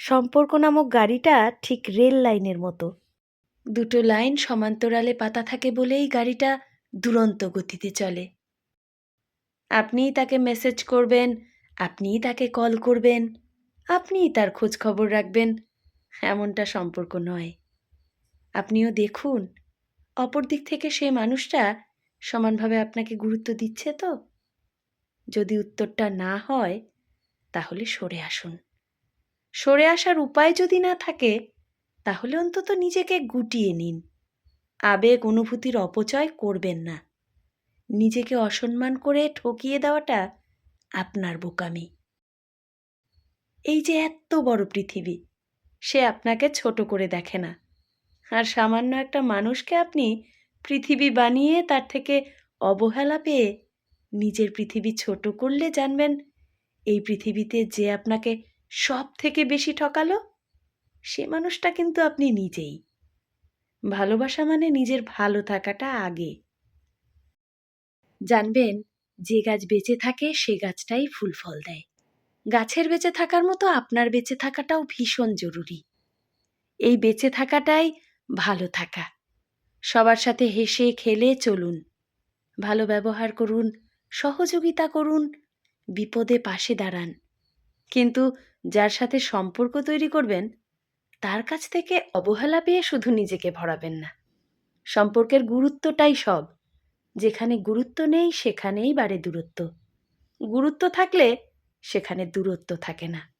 সম্পর্ক নামক গাড়িটা ঠিক রেল লাইনের মতো। দুটো লাইন সমান্তরালে পাতা থাকে বলেই গাড়িটা দুরন্ত গতিতে চলে। আপনিই তাকে মেসেজ করবেন, আপনিই তাকে কল করবেন, আপনিই তার খোঁজ খবর রাখবেন, এমনটা সম্পর্ক নয়। আপনিও দেখুন, অপর দিক থেকে সে মানুষটা সমানভাবে আপনাকে গুরুত্ব দিচ্ছে তো? যদি উত্তরটা না হয়, তাহলে সরে আসুন। সরে আসার উপায় যদি না থাকে, তাহলে অন্তত নিজেকে গুটিয়ে নিন। আবেগ অনুভূতির অপচয় করবেন না। নিজেকে অসম্মান করে ঠকিয়ে দেওয়াটা আপনার বোকামি। এই যে এত বড় পৃথিবী, সে আপনাকে ছোট করে দেখে না। আর সামান্য একটা মানুষকে আপনি পৃথিবী বানিয়ে তার থেকে অবহেলা পেয়ে নিজের পৃথিবী ছোট করলে জানবেন, এই পৃথিবীতে যে আপনাকে সব থেকে বেশি ঠকালো? সে মানুষটা কিন্তু আপনি নিজেই। ভালোবাসা মানে নিজের ভালো থাকাটা আগে। জানবেন, যে গাছ বেঁচে থাকে সে গাছটাই ফুল ফল দেয়। গাছের বেঁচে থাকার মতো আপনার বেঁচে থাকাটাও ভীষণ জরুরি। এই বেঁচে থাকাটাই ভালো থাকা। সবার সাথে হেসে খেলে চলুন। ভালো ব্যবহার করুন, সহযোগিতা করুন, বিপদে পাশে দাঁড়ান। কিন্তু যার সাথে সম্পর্ক তৈরি করবেন, তার কাছ থেকে অবহেলা পেয়ে শুধু নিজেকে ভরাবেন না। সম্পর্কের গুরুত্বটাই সব। যেখানে গুরুত্ব নেই, সেখানেই বাড়ে দূরত্ব। গুরুত্ব থাকলে সেখানে দূরত্ব থাকে না।